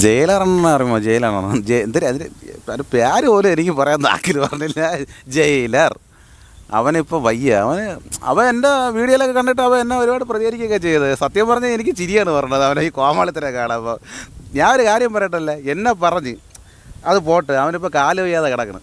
ജയിലറെന്ന് അറിയുമോ ജയിലറാണ് എന്തിനാ അതിന് ഒരു പേര് പോലും എനിക്ക് പറയാൻ നാക്കിൽ പറഞ്ഞില്ല. ജയിലർ. അവനിപ്പോൾ വയ്യ. അവന് അവൻ എന്റെ വീഡിയോയിലൊക്കെ കണ്ടിട്ട് അവൻ എന്നെ ഒരുപാട് പ്രതികരിക്കുകയൊക്കെ ചെയ്തത് സത്യം പറഞ്ഞാൽ എനിക്ക് ചിരിയാണ് പറഞ്ഞത് അവനെ ഈ കോമാളിത്തരെ കാണുമ്പോൾ ഞാൻ ഒരു കാര്യം പറയട്ടല്ലേ. എന്നെ പറഞ്ഞ് അത് പോട്ട്. അവനിപ്പോൾ കാൽ വയ്യാതെ കിടക്കണം.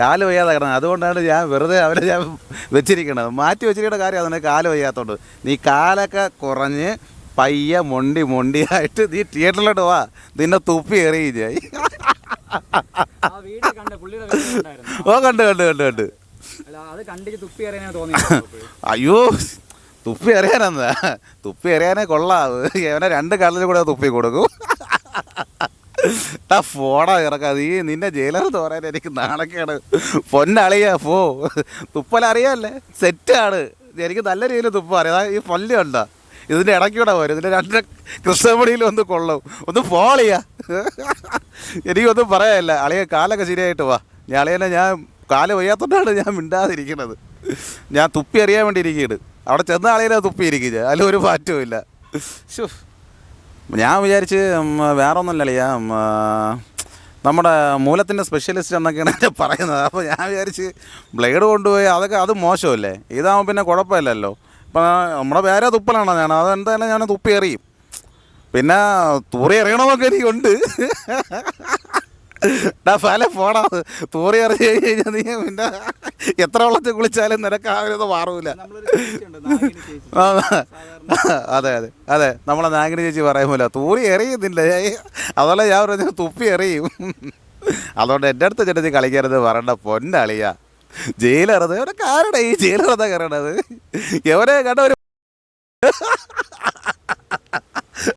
കാൽ വയ്യാതെ കിടക്കണം അതുകൊണ്ടാണ് ഞാൻ വെറുതെ അവനെ ഞാൻ വെച്ചിരിക്കണത്. മാറ്റി വെച്ചിരിക്കേണ്ട കാര്യം അതിനെ കാൽ വയ്യാത്തതുകൊണ്ട് നീ കാലൊക്കെ കുറഞ്ഞ് പയ്യെ മൊണ്ടി മൊണ്ടിയായിട്ട് നീ തിയേറ്ററിലോട്ട് വാ. നിന്നെ തുപ്പി എറിയും ചെയ് ആ വീഡിയോ കണ്ട പുള്ളിയുടെ വീഡിയോ ഉണ്ടായിരുന്നു. ഓ കണ്ട് കണ്ട് കണ്ട് കണ്ട്. അയ്യോ തുപ്പി എറിയാനെന്നാ? തുപ്പി എറിയാനേ കൊള്ളാം. അവനെ രണ്ട് കള്ളിൽ കൂടെ തുപ്പി കൊടുക്കും. ടാ ഫോടാ ഇറക്കാ. നീ നിന്നെ ജയിലർ തോരാൻ എനിക്ക് നാണക്കേട്. പൊന്നളിയാ പോ തുപ്പലറിയാല്ലേ? സെറ്റാണ്. എനിക്ക് നല്ല രീതിയിൽ തുപ്പ അറിയാം. ഈ പല്ലുണ്ടോ ഇതിന്റെ ഇടയ്ക്കൂടെ പോരും ഇതിന്റെ രണ്ട് കൃഷ്ണമണിയിൽ ഒന്ന് കൊള്ളും. ഒന്ന് ഫോളിയാ എനിക്കൊന്നും പറയാനില്ല. അളിയ കാലൊക്കെ ശരിയായിട്ട് വാ. ഞാൻ അളിയനെ ഞാൻ കാൽ വയ്യാത്തോണ്ടാണ് ഞാൻ മിണ്ടാതിരിക്കുന്നത്. ഞാൻ തുപ്പി അറിയാൻ വേണ്ടി ഇരിക്കുകയാണ്. അവിടെ ചെന്ന ആളിനെ തുപ്പി ഇരിക്കുക ഒരു മാറ്റവും ഇല്ല. ഞാൻ വിചാരിച്ച് വേറെ ഒന്നുമല്ല അളിയാ. നമ്മുടെ മൂലത്തിന്റെ സ്പെഷ്യലിസ്റ്റ് എന്നൊക്കെയാണ് എന്റെ പറയുന്നത്. അപ്പോൾ ഞാൻ വിചാരിച്ച് ബ്ലേഡ് കൊണ്ടുപോയി അതൊക്കെ അത് മോശമല്ലേ? ഇതാകുമ്പോൾ പിന്നെ കുഴപ്പമില്ലല്ലോ. ഇപ്പം നമ്മുടെ പേരെ തുപ്പലാണ് ഞാൻ? അതെന്തായാലും ഞാൻ തുപ്പി എറിയും. പിന്നെ തൂറി എറിയണമെന്നൊക്കെ എനിക്കുണ്ട്. ഡാ ഫല പോടാ. തൂറി എറിഞ്ഞു കഴിഞ്ഞാൽ നീ പിന്നെ എത്ര വെള്ളത്തിൽ കുളിച്ചാലും നിനക്ക് ആ ഒരു ഇത് മാറൂല. അതെ അതെ. അതെ നമ്മളെ നാഗിനി ചേച്ചി പറയുമല്ലോ തൂറി എറിയുന്നില്ല. അതല്ല ഞാൻ പറഞ്ഞു തുപ്പി എറിയും. അതുകൊണ്ട് എന്റെ അടുത്ത് ചേട്ടത്തി കളിക്കരുത് പറയണ്ട പൊന്നളിയ. ജയിലറത് എവിടെ കാരണം ഈ ജയിലറത കാരണത് എവരെ കണ്ട ഒരു